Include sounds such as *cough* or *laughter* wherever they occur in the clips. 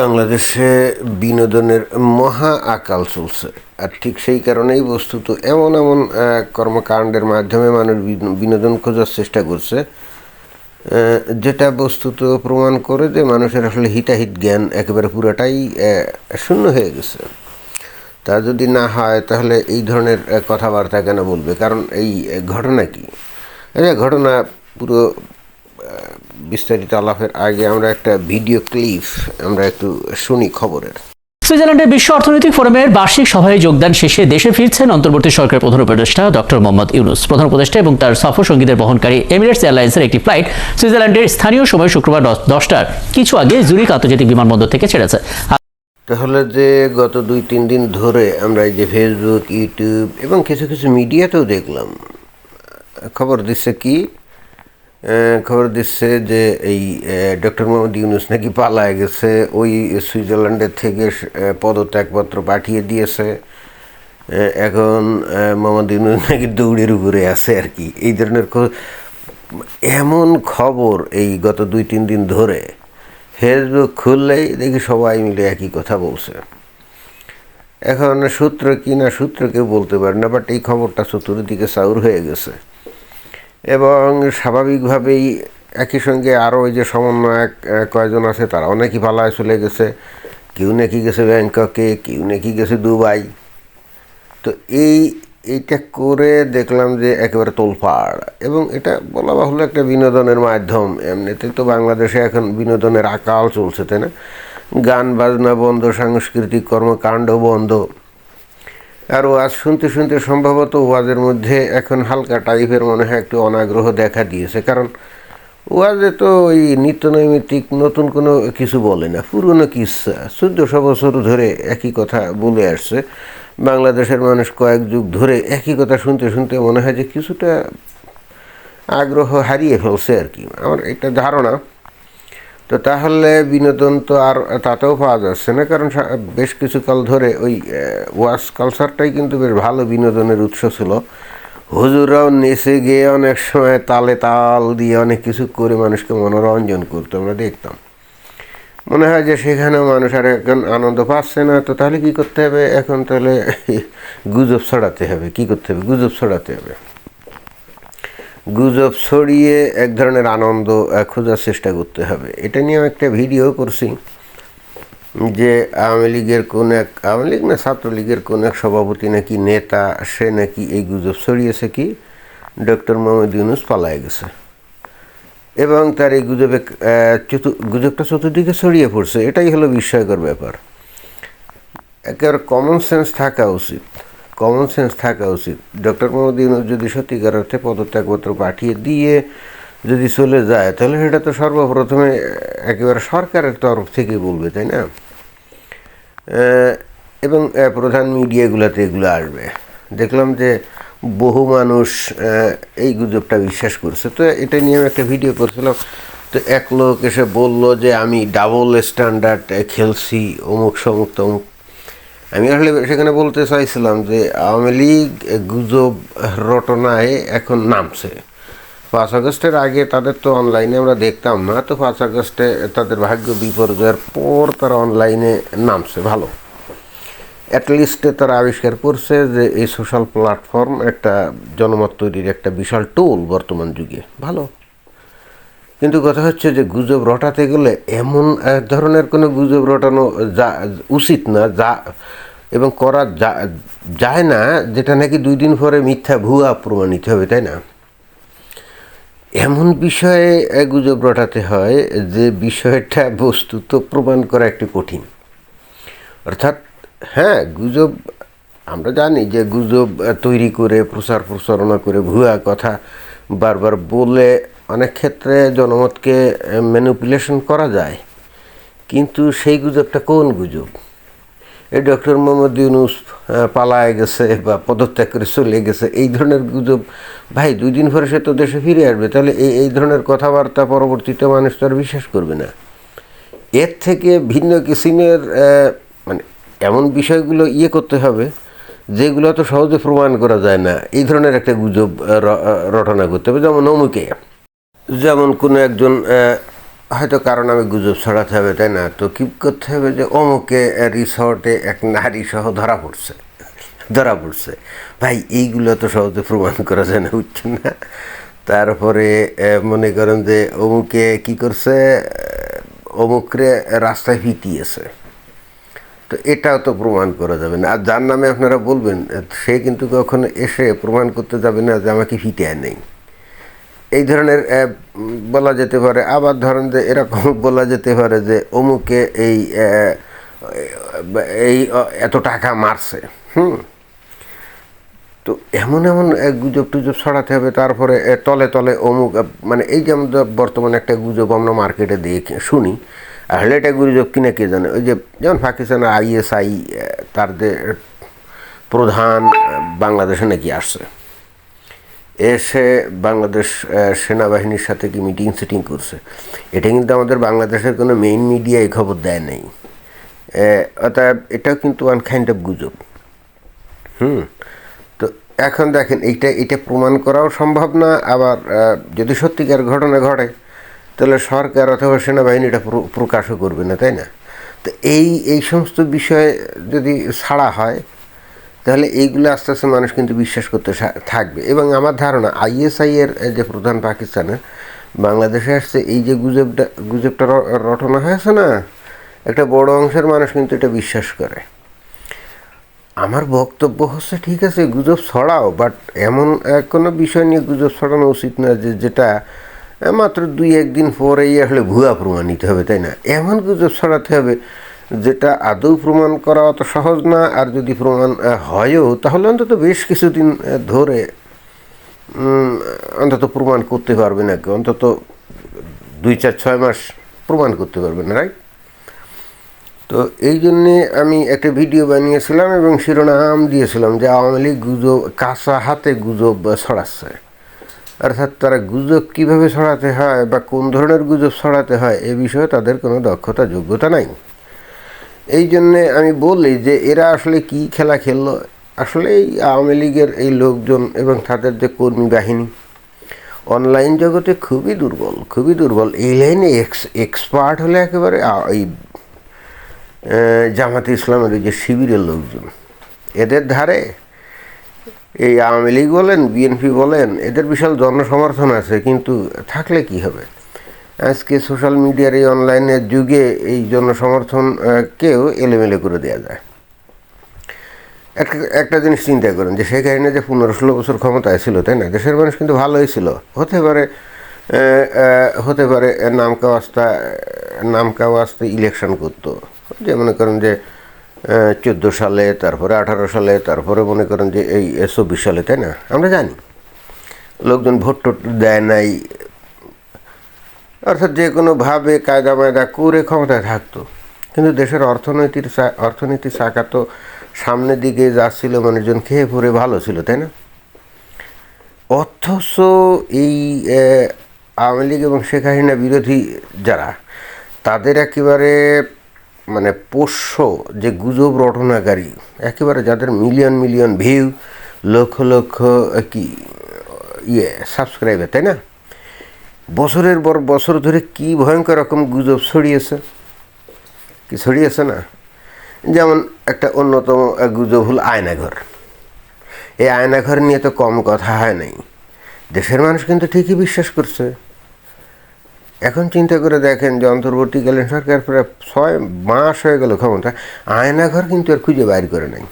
বাংলাদেশে বিনোদনের মহা আকাল চলছে। আর ঠিক সেই কারণেই বস্তুত এমন এমন কর্মকাণ্ডের মাধ্যমে মানুষ বিনোদন খোঁজার চেষ্টা করছে যেটা বস্তুত প্রমাণ করে যে মানুষের আসলে হিতাহিত জ্ঞান একেবারে পুরোটাই শূন্য হয়ে গেছে। তা যদি না হয়, তাহলে এই ধরনের কথাবার্তা কেন বলবে? কারণ এই ঘটনা কি? এই ঘটনা পুরো বিস্তারিত আলাপের আগে আমরা একটা ভিডিও ক্লিপ আমরা একটু শুনি খবরের। সুইজারল্যান্ডের বিশ্ব অর্থনৈতিক ফোরামের বার্ষিক সভায় যোগদান শেষে দেশে ফিরছেন অন্তর্বর্তী সরকারের প্রধান উপদেষ্টা ডক্টর মোহাম্মদ ইউনুস। প্রধান উপদেষ্টা এবং তার সফর সঙ্গীদের বহনকারী এমিরেটস এয়ারলাইন্সের একটি ফ্লাইট সুইজারল্যান্ডের স্থানীয় সময় শুক্রবার দশ- দশটার কিছু আগে জুরিক আন্তর্জাতিক বিমানবন্দর থেকে ছেড়েছে। তাহলে যে গত দুই তিন দিন ধরে আমরা এই যে ফেসবুক ইউটিউব এবং কিছু কিছু মিডিয়াতেও দেখলাম। খবর দিচ্ছে কি? খবর দিচ্ছে যে এই ডক্টর মোহাম্মদ ইউনুস নাকি পালায় গেছে, ওই সুইজারল্যান্ডের থেকে পদত্যাগপত্র পাঠিয়ে দিয়েছে। এখন মোহাম্মদ ইউনুস নাকি দৌড়ের উপরে আছে আর কি। এই ধরনের এমন খবর এই গত দুই তিন দিন ধরে। ফেসবুক খুললেই দেখি সবাই মিলে একই কথা বলছে। এখন সূত্র কি না সূত্র কেউ বলতে পারে না, বাট এই খবরটা চতুর্দিকে চাউর হয়ে গেছে। এবং স্বাভাবিকভাবেই একই সঙ্গে আরও ওই যে সমন্বয়ক আহ, কয়জন আছে তারা অনেকই পালায় চলে গেছে। কেউ নাকি গেছে ব্যাংককে কেউ নাকি গেছে দুবাই। তো এই এইটা করে দেখলাম যে একেবারে তোলপাড়। এবং এটা বলা বাহুল্য একটা বিনোদনের মাধ্যম। এমনিতে তো বাংলাদেশে এখন বিনোদনের আকাল চলছে তাই না? গান বাজনা বন্ধ সাংস্কৃতিক কর্মকাণ্ড বন্ধ। আর ওয়াজ শুনতে শুনতে সম্ভবত ওয়াজের মধ্যে এখন হালকা টাইপের মনে হয় একটু অনাগ্রহ দেখা দিয়েছে। কারণ ওয়াজে তো ওই নিত্য নৈমিত্তিক নতুন কোনো কিছু বলে না, পুরনো কিসা। চোদ্দশো বছর ধরে একই কথা বলে আসছে। বাংলাদেশের মানুষ কয়েক যুগ ধরে একই কথা শুনতে শুনতে মনে হয় যে কিছুটা আগ্রহ হারিয়ে ফেলছে আর কি। আমার একটা ধারণা তো তাহলে বিনোদন তো আর তাতেও পাওয়া যাচ্ছে না, কারণ বেশ কিছুকাল ধরে ওই ওয়াশ কালচারটাই কিন্তু বেশ ভালো বিনোদনের উৎস ছিল। হুজুরাও নেচে গিয়ে অনেক সময় তালে তাল দিয়ে অনেক কিছু করে মানুষকে মনোরঞ্জন করতো, আমরা দেখতাম। মনে হয় যে সেখানে মানুষ আর এখন আনন্দ পাচ্ছে না, তো তাহলে কি করতে হবে? এখন তাহলে *laughs* গুজব ছড়াতে হবে, কি করতে হবে? গুজব ছড়াতে হবে। গুজব ছড়িয়ে এক ধরনের আনন্দ খোঁজার চেষ্টা করতে হবে। এটা নিয়ে একটা ভিডিও করছি যে আওয়ামী লীগের কোন এক, আওয়ামী লীগ না, ছাত্রলীগের কোন এক সভাপতি নাকি নেতা, সে নাকি এই গুজব ছড়িয়েছে কি? ডক্টর মোহাম্মদ ইউনুস পালায় গেছে। এবং তার এই গুজবে চতু- গুজবটা চতুর্দিকে ছড়িয়ে পড়ছে। এটাই হলো বিস্ময়কর ব্যাপার। একেবারে কমন সেন্স থাকা উচিত। কমন সেন্স থাকা উচিত। ডক্টর মোহাম্মদ যদি সত্যিকার অর্থে পদত্যাগপত্র পাঠিয়ে দিয়ে যদি চলে যায়, তাহলে সেটা তো সর্বপ্রথমে একেবারে সরকারের তরফ থেকে বলবে, তাই না? এবং প্রধান মিডিয়াগুলোতে এগুলো আসবে। দেখলাম যে বহু মানুষ এই গুজবটা বিশ্বাস করছে। তো এটা নিয়ে আমি একটা ভিডিও করছিলাম। তো এক লোক এসে বলল যে, আমি ডাবল স্ট্যান্ডার্ড খেলছি, অমুক সমুক তমুক আমি আসলে সেখানে বলতে চাইছিলাম যে আওয়ামী লীগ গুজব রটনায় এখন নামছে। পাঁচ আগস্টের আগে তাদের তো অনলাইনে আমরা দেখতাম না, তো পাঁচ আগস্টে তাদের ভাগ্য বিপর্যয়ের পর তারা অনলাইনে নামছে, ভালো। অ্যাটলিস্টে তারা আবিষ্কার করছে যে এই সোশ্যাল প্ল্যাটফর্ম একটা জনমত তৈরির একটা বিশাল টুল বর্তমান যুগে, ভালো। কিন্তু কথা হচ্ছে যে গুজব রটাতে গেলে এমন ধরনের কোনো গুজব রটানো যা উচিত না, যা এবং করা যায় না, যেটা নাকি দুই দিন পরে মিথ্যা ভুয়া প্রমাণিত হবে, তাই না? এমন বিষয়ে গুজব রটাতে হয় যে বিষয়টা বস্তুত প্রমাণ করা একটু কঠিন। অর্থাৎ হ্যাঁ গুজব, আমরা জানি যে গুজব তৈরি করে, প্রচার প্রচারণা করে, ভুয়া কথা বারবার বলে অনেক ক্ষেত্রে জনমতকে ম্যানিপুলেশন করা যায়। কিন্তু সেই গুজবটা কোন গুজব? এই ডক্টর মোহাম্মদ ইউনুস পালায় গেছে বা পদত্যাগ করে চলে গেছে, এই ধরনের গুজব, ভাই, দুই দিন পরে সে তো দেশে ফিরে আসবে, তাহলে এই এই ধরনের কথাবার্তা পরবর্তীতে মানুষ তো আর বিশ্বাস করবে না। এর থেকে ভিন্ন কিসিমের মানে এমন বিষয়গুলো ইয়ে করতে হবে, যেগুলো তো সহজে প্রমাণ করা যায় না, এই ধরনের একটা গুজব রটনা করতে হবে, যেমন অমুকে। যেমন কোনো একজন হয়তো কারণ আমি গুজব ছড়াতে হবে, তাই না? তো কি করতে হবে যে অমুকে রিসর্টে এক নারী সহ ধরা পড়ছে ধরা পড়ছে। ভাই, এইগুলো তো সহজে প্রমাণ করা যায় না, বুঝছেন না? তারপরে মনে করেন যে অমুকে কি করছে অমুকরে রাস্তায় পিটিয়েছে তো এটাও তো প্রমাণ করা যাবে না। আর যার নামে আপনারা বলবেন, সে কিন্তু কখনো এসে প্রমাণ করতে যাবে না যে আমাকে ফিটিয়ে নেই। এই ধরনের বলা যেতে পারে, আবার ধরেন যে এরকম *laughs* বলা যেতে পারে যে অমুকে এই এই এত টাকা মারছে, হুম? তো এমন এমন গুজব টুজব ছড়াতে হবে, তারপরে তলে তলে অমুক মানে এই যে আমাদের বর্তমানে একটা গুজব আমরা মার্কেটে দিয়ে শুনি আসলে এটা গুজব কিনা কে জানে? ওই যে যেমন পাকিস্তানের আইএসআই তার প্রধান বাংলাদেশে নাকি আসছে। এসে বাংলাদেশ সেনাবাহিনীর সাথে কি মিটিং সিটিং করছে? এটা কিন্তু আমাদের বাংলাদেশের কোনো মেইন মিডিয়া এই খবর দেয় নাই। অতএব এটাও কিন্তু ওয়ান কাইন্ড অফ গুজব। হুম? তো এখন দেখেন, এইটা এটা প্রমাণ করাও সম্ভব না, আবার যদি সত্যিকার ঘটনা ঘটে, তাহলে সরকার অথবা সেনাবাহিনী এটা প্র- প্রকাশও করবে না, তাই না? তো এই এই সমস্ত বিষয়ে যদি ছাড়া হয় তাহলে এইগুলো আস্তে আস্তে মানুষ কিন্তু বিশ্বাস করতে থাকবে। এবং আমার ধারণা আইএসআই এর যে প্রধান পাকিস্তানের, বাংলাদেশে আসছে, এই যে গুজবটা গুজবটা রটনা হয়েছে না, একটা বড় অংশের মানুষ কিন্তু এটা বিশ্বাস করে। আমার বক্তব্য হচ্ছে, ঠিক আছে, গুজব ছড়াও বাট এমন কোনো বিষয় নিয়ে গুজব ছড়ানো উচিত না যে যেটা মাত্র দুই একদিন পরেই আসলে ভুয়া প্রমাণিত হবে, তাই না? এমন গুজব ছড়াতে হবে যেটা আদৌ প্রমাণ করা অত সহজ না, আর যদি প্রমাণ হয়ও, তাহলে অন্তত বেশ কিছুদিন ধরে অন্তত প্রমাণ করতে পারবে না অন্তত দুই চার ছয় মাস প্রমাণ করতে পারবে না রাইট তো এই জন্যে আমি একটা ভিডিও বানিয়েছিলাম এবং শিরোনাম দিয়েছিলাম যে আওয়ামী লীগ গুজব, কাঁচা হাতে গুজব ছড়াচ্ছে। অর্থাৎ তারা গুজব কীভাবে ছড়াতে হয় বা কোন ধরনের গুজব ছড়াতে হয়, এ বিষয়ে তাদের কোনো দক্ষতা, যোগ্যতা নাই। এই জন্যে আমি বলি যে এরা আসলে কি খেলা খেললো? আসলে এই আওয়ামী লীগের এই লোকজন এবং তাদের যে কর্মী বাহিনী অনলাইন জগতে খুবই দুর্বল খুবই দুর্বল। এই লাইনে এক্স এক্সপার্ট হলে একেবারে এই জামাতে ইসলামের যে শিবিরের লোকজন। এদের ধারে এই আওয়ামী লীগ বলেন বিএনপি বলেন, এদের বিশাল জনসমর্থন আছে, কিন্তু থাকলে কি হবে? আজকে সোশ্যাল মিডিয়ার এই অনলাইনের যুগে এই জনসমর্থন আহ, কেও এলোমেলো করে দেওয়া যায়। একটা একটা জিনিস চিন্তা করেন যে শেখ হাসিনা যে পনেরো ষোলো বছর ক্ষমতায় ছিল তাই না? দেশের মানুষ কিন্তু ভালোই ছিল। হতে পারে হতে পারে নাম কাওয়াস্তা নাম কাওয়াস্তে ইলেকশন করতো। যে মনে করেন যে চোদ্দ সালে তারপরে আঠারো সালে তারপরে মনে করেন যে এই চব্বিশ সালে তাই না? আমরা জানি। লোকজন ভোট টোট দেয় নাই অর্থাৎ যে কোনোভাবে কায়দা মায়দা করে ক্ষমতায় থাকতো। কিন্তু দেশের অর্থনৈতিক অর্থনীতির চাকা তো সামনের দিকে যাচ্ছিল মানুষজন খেয়ে পরে ভালো ছিল, তাই না? অথচ এই আওয়ামী লীগ এবং শেখ হাসিনা বিরোধী যারা, তাদের একেবারে মানে পোষ্য যে গুজব রটনাকারী, একেবারে যাদের million million view, lakh lakh কি ইয়ে সাবস্ক্রাইবার তাই না? বছরের পর বছর ধরে কি ভয়ঙ্কর রকম গুজব ছড়িয়েছে? কি ছড়িয়েছে না? যেমন একটা অন্যতম গুজব হল আয়নাঘর। এই আয়নাঘর নিয়ে তো কম কথা হয় নাই। দেশের মানুষ কিন্তু ঠিকই বিশ্বাস করছে। এখন চিন্তা করে দেখেন যে অন্তর্বর্তীকালীন সরকার প্রায় ছয় মাস হয়ে গেল ক্ষমতা, আয়নাঘর কিন্তু আর খুঁজে বাইর করে নাই।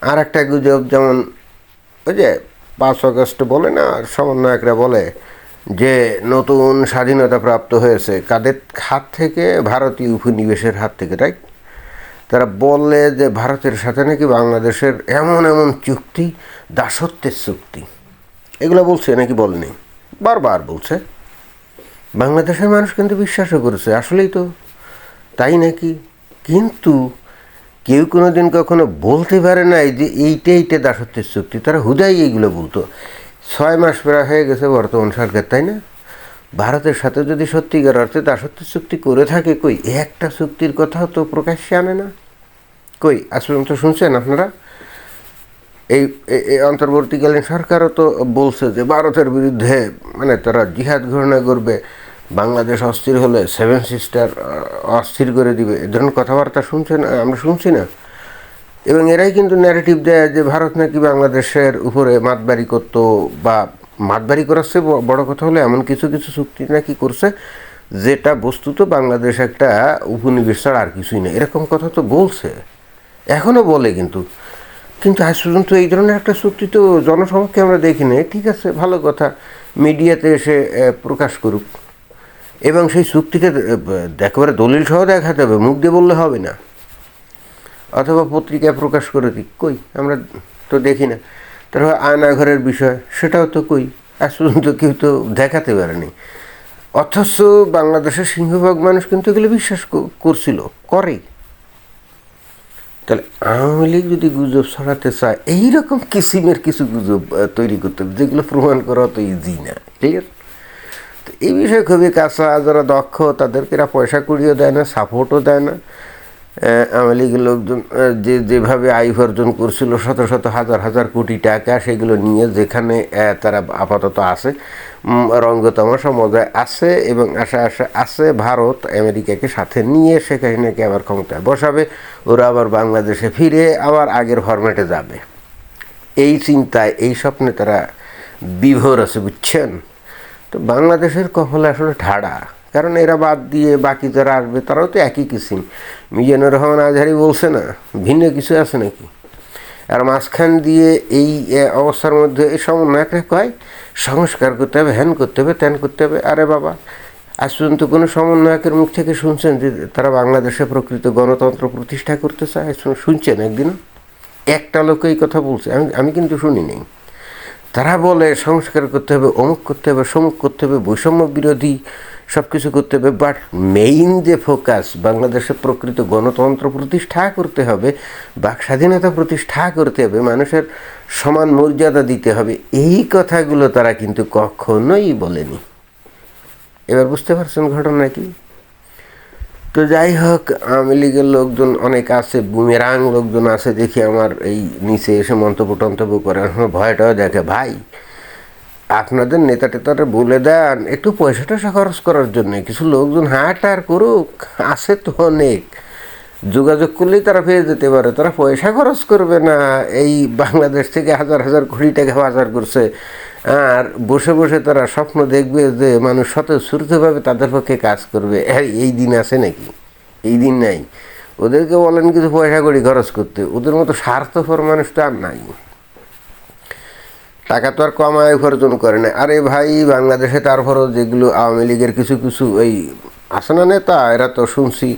আর একটা গুজব যেমন ওই যে পাঁচ আগস্ট বলে না, সমন্বয়করা বলে যে নতুন স্বাধীনতা প্রাপ্ত হয়েছে, কাদের হাত থেকে, ভারতীয় উপনিবেশের হাত থেকে তাই তারা বললে যে ভারতের সাথে নাকি বাংলাদেশের এমন এমন চুক্তি, দাসত্বের চুক্তি। এগুলো বলছে নাকি বলেনি? বারবার বলছে। বাংলাদেশের মানুষ কিন্তু বিশ্বাসও করেছে, আসলেই তো। তাই নাকি? কিন্তু কেউ কোনো দিন কখনো বলতে পারে নাই যে এইটা এইটা দাসত্বের চুক্তি। তারা হুদাই এইগুলো বলতো। ছয় মাস প্রায় হয়ে গেছে বর্তমান সরকার, তাই না? ভারতের সাথে যদি সত্যিকার অর্থে দাসত্বের চুক্তি করে থাকে, কই, একটা চুক্তির কথাও তো প্রকাশ্যে আনে না। কই আজ পর্যন্ত শুনছেন আপনারা? এই অন্তর্বর্তীকালীন সরকারও তো বলছে যে ভারতের বিরুদ্ধে মানে তারা জিহাদ ঘোষণা করবে, বাংলাদেশ অস্থির হলে সেভেন সিস্টার অস্থির করে দিবে। এ ধরনের কথাবার্তা শুনছেন, আমরা শুনছি না। এবং এরাই কিন্তু ন্যারেটিভ দেয় যে ভারত নাকি বাংলাদেশের উপরে মাতবাড়ি করতো বা মাতবাড়ি করার চেয়ে বড় কথা হলো এমন কিছু কিছু চুক্তি নাকি করছে যেটা বস্তুত বাংলাদেশ একটা উপনিবেশ ছাড়া আর কিছুই না এরকম কথা তো বলছে। এখনও বলে কিন্তু। কিন্তু আজ পর্যন্ত এই ধরনের একটা চুক্তি তো জনসমক্ষে আমরা দেখি নাই। ঠিক আছে, ভালো কথা। মিডিয়াতে এসে প্রকাশ করুক। এবং সেই চুক্তিকে একেবারে দলিল সহ দেখাতে হবে। মুখ দিয়ে বললে হবে না। অথবা পত্রিকায় প্রকাশ করে দিই। কই? আমরা তো দেখি না। তারপর আয়নাঘরের বিষয়, সেটাও তো কই? আজ পর্যন্ত কেউ তো দেখাতে পারেনি। অথচ বাংলাদেশের সিংহভাগ মানুষ কিন্তু এগুলো বিশ্বাস করছিল, করে। তাহলে আওয়ামী লীগ যদি গুজব ছড়াতে চায়, এইরকম কিসিমের কিছু গুজব তৈরি করতে হবে, যেগুলো প্রমাণ করা তো ইজি না ক্লিয়ার তো এই বিষয়ে খুবই কাঁচা, যারা দক্ষ, তাদেরকে এরা পয়সা কুড়িয়ে দেয় না সাপোর্টও দেয় না। আওয়ামী লোকজন যে যেভাবে আয় উপার্জন করছিল শত শত হাজার হাজার কোটি টাকা সেগুলো নিয়ে যেখানে তারা আপাতত আছে উম, রঙ্গতামাশা মজায় আছে এবং আশা আশা আছে ভারত আমেরিকাকে সাথে নিয়ে শেখ হাসিনাকে আবার ক্ষমতায় বসাবে ওরা আবার বাংলাদেশে ফিরে আবার আগের ফরম্যাটে যাবে। এই চিন্তায় এই স্বপ্নে তারা বিভোর আছে বুঝছেন? তো বাংলাদেশের কপালে আসলে ঠাড়া কারণ এরা বাদ দিয়ে বাকি যারা আসবে, তারাও তো একই কিসিম। মিজানুর রহমান আজহারি বলছে না, ভিন্ন কিছু আছে নাকি? আর মাঝখান দিয়ে এই অবস্থার মধ্যে এই সমন্বয়করা কয় সংস্কার করতে হবে হ্যান করতে হবে ত্যান করতে হবে। আরে বাবা, আজ পর্যন্ত কোনো সমন্বয়কের মুখ থেকে শুনছেন যে তারা বাংলাদেশে প্রকৃত গণতন্ত্র প্রতিষ্ঠা করতে চায়? শুনছেন একদিন একটা লোক এই কথা বলছে, আমি আমি কিন্তু শুনি শুনিনি। তারা বলে সংস্কার করতে হবে, অমুক করতে হবে, সমুক করতে হবে, বৈষম্য বিরোধী সব কিছু করতে হবে বাট মেইন যে ফোকাস বাংলাদেশে প্রকৃত গণতন্ত্র প্রতিষ্ঠা করতে হবে, বাক স্বাধীনতা প্রতিষ্ঠা করতে হবে, মানুষের সমান মর্যাদা দিতে হবে, এই কথাগুলো তারা কিন্তু কখনোই বলেনি। এবার বুঝতে পারছেন ঘটনা কি? তো যাই হোক, আওয়ামী লীগের লোকজন অনেক আছে, বুমেরাং লোকজন আছে, দেখি আমার এই নিচে এসে মন্তব্য টন্তব্য করে ভয়টাও দেখে। ভাই আপনাদের নেতা টেতারা বলে দেন, একটু পয়সা টয়সা খরচ করার জন্য, কিছু লোকজন হাট আর করুক, আছে তো অনেক। যোগাযোগ করলেই তারা পেয়ে যেতে পারে, তারা পয়সা খরচ করবে না। এই বাংলাদেশ থেকে হাজার হাজার কোটি টাকা বাজার করছে। আর বসে বসে তারা স্বপ্ন দেখবে যে মানুষ স্বতঃস্ফূর্তভাবে তাদের পক্ষে কাজ করবে। এই দিন আছে নাকি? এই দিন নাই। ওদেরকে বলেন কিছু পয়সা কড়ি খরচ করতে। ওদের মতো স্বার্থপর মানুষ তো আর নাই। টাকা তো আর কমায়, উপার্জন করে না। আরে ভাই, বাংলাদেশে তারপরও যেগুলো আওয়ামী লীগের কিছু কিছু এই আছে না নেতা, এরা তো শুনছি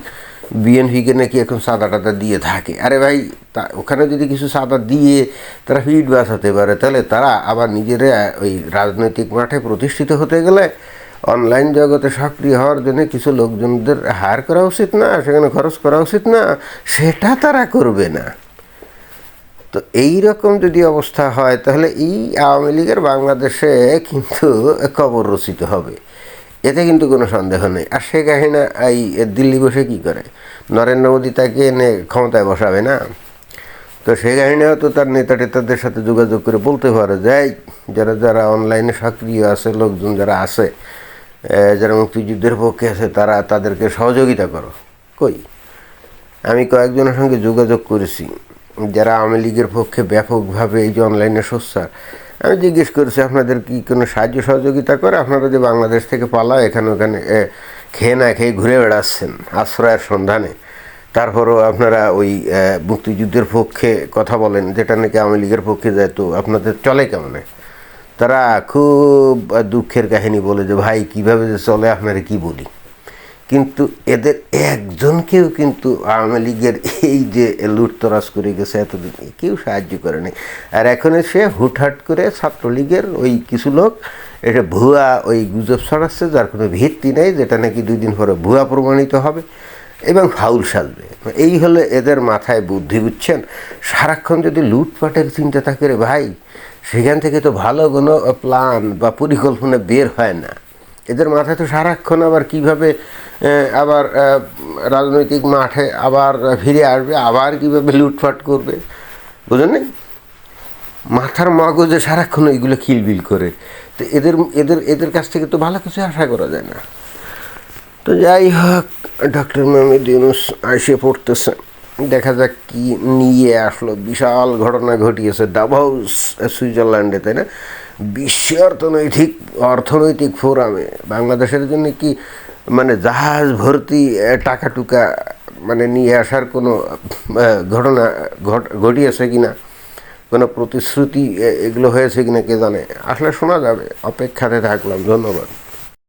বিএনপিকে নাকি এখন সাদা টাদা দিয়ে থাকে। আরে ভাই, তা ওখানে যদি কিছু সাদা দিয়ে তারা হিট বাঁচাতে পারে, তাহলে তারা আবার নিজেরা ওই রাজনৈতিক মাঠে প্রতিষ্ঠিত হতে গেলে অনলাইন জগতে সক্রিয় হওয়ার জন্য কিছু লোকজনদের হায়ার করা উচিত না, সেখানে খরচ করা উচিত না, সেটা তারা করবে না। তো এই রকম যদি অবস্থা হয়, তাহলে এই আওয়ামী লীগের বাংলাদেশে কিন্তু কবর রচিত হবে। এতে কিন্তু কোনো সন্দেহ নেই। আর শেখ হাসিনা এই দিল্লি বসে কি করে? নরেন্দ্র মোদী তাকে এনে ক্ষমতায় বসাবে না? তো শেখ হাসিনাও তো তার নেতা টেতাদের সাথে যোগাযোগ করে বলতে পারে যে যারা যারা অনলাইনে সক্রিয় আছে, লোকজন যারা আছে যারা মুক্তিযুদ্ধের পক্ষে আছে, তারা তাদেরকে সহযোগিতা করো। কই? আমি কয়েকজনের সঙ্গে যোগাযোগ করেছি। যারা আওয়ামী লীগের পক্ষে ব্যাপকভাবে এই যে অনলাইনে সোচ্চার, আমি জিজ্ঞেস করেছি, আপনাদের কি কোনো সাহায্য সহযোগিতা করে? আপনারা যে বাংলাদেশ থেকে পালা এখানে ওখানে খেয়ে না খেয়ে ঘুরে বেড়াচ্ছেন আশ্রয়ের সন্ধানে? তারপরও আপনারা ওই মুক্তিযুদ্ধের পক্ষে কথা বলেন, যেটা নাকি আওয়ামী লীগের পক্ষে যায় তো আপনাদের চলে কেমনে? তারা খুব দুঃখের কাহিনী বলে যে, ভাই, কীভাবে যে চলে, আপনারা কি বলি? কিন্তু এদের একজনকেও কিন্তু আওয়ামী লীগের এই যে লুটতরাজ করে গেছে এতদিন, কেউ সাহায্য করেনি আর এখন সে হুটহাট করে ছাত্রলীগের ওই কিছু লোক এটা ভুয়া ওই গুজব ছড়াচ্ছে, যার কোনো ভিত্তি নেই, যেটা নাকি দুই দিন পরে ভুয়া প্রমাণিত হবে এবং ফাউল সাজবে এই হলে এদের মাথায় বুদ্ধি, বুঝছেন? সারাক্ষণ যদি লুটপাটের চিন্তা থাকে, রে ভাই, সেখান থেকে তো ভালো কোনো প্ল্যান বা পরিকল্পনা বের হয় না। এদের মাথায় তো সারাক্ষণ আবার কীভাবে আবার রাজনৈতিক মাঠে আবার ফিরে আসবে, আবার কীভাবে লুটপাট করবে, বুঝলেন? মাথার মগজে সারাক্ষণ এইগুলো খিলবিল করে। তো এদের এদের এদের কাছ থেকে তো ভালো কিছু আশা করা যায় না। তো যাই হোক, ডক্টর মোহাম্মদ ইউনুস আসে পড়তেছে। দেখা যাক কি নিয়ে আসলো। বিশাল ঘটনা ঘটিয়েছে ডাবহাউস সুইজারল্যান্ডে, তাই না? বিশ্ব অর্থনৈতিক অর্থনৈতিক ফোরামে। বাংলাদেশের জন্য কি মানে জাহাজ ভর্তি টাকা টুকা মানে নিয়ে আসার কোনো ঘটনা, ঘট- ঘটিয়েছে কিনা? কোনো প্রতিশ্রুতি এগুলো হয়েছে কি না কে জানে? আসলে শোনা যাবে। অপেক্ষাতে থাকলাম। ধন্যবাদ।